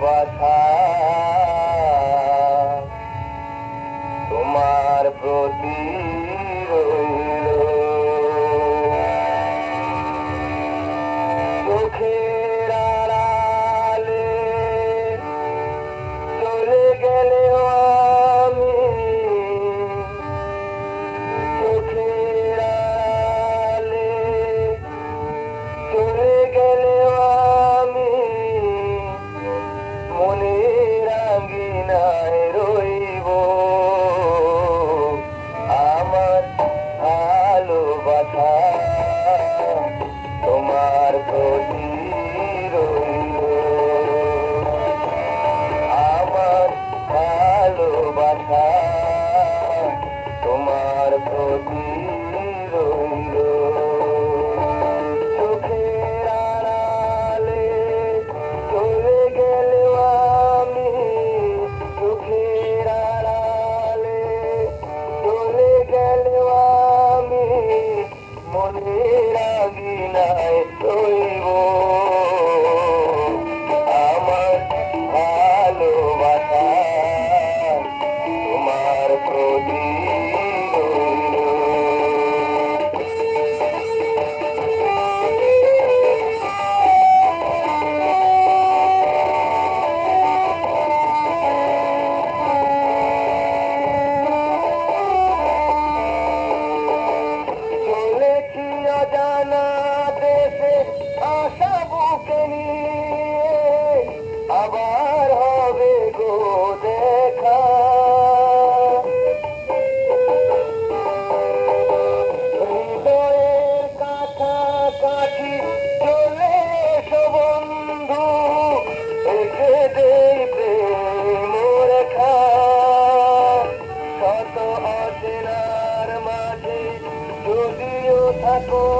Bob. বাংলাদেশে আশা বুকে নিয়ে আবার হবে গো দেখা। হৃদয়ের কাছাকাছি চলে এসো বন্ধু, এসে দেখবে মোরেখা শত অচেনার মাঝে যদিও থাকো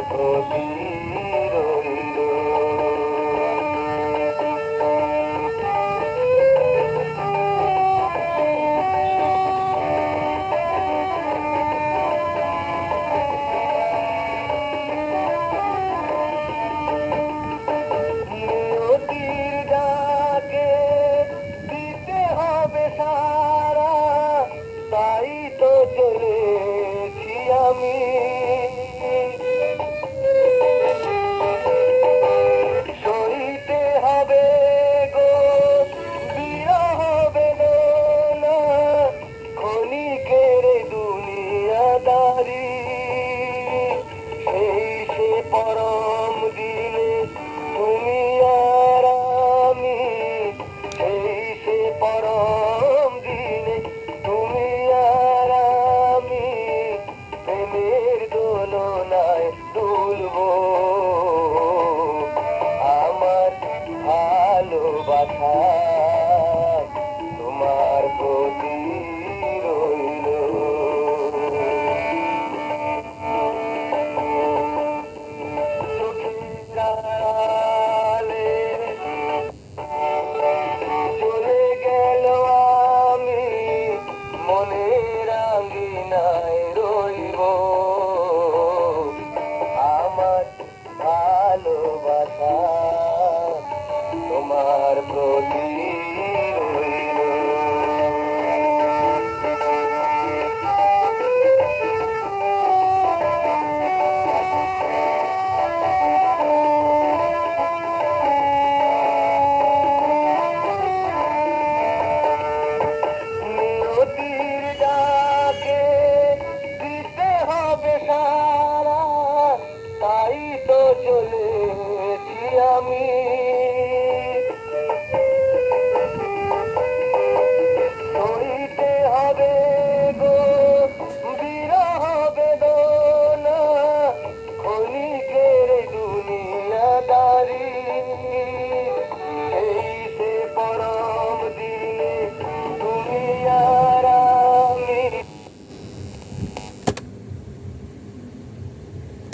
प्रभु ขอ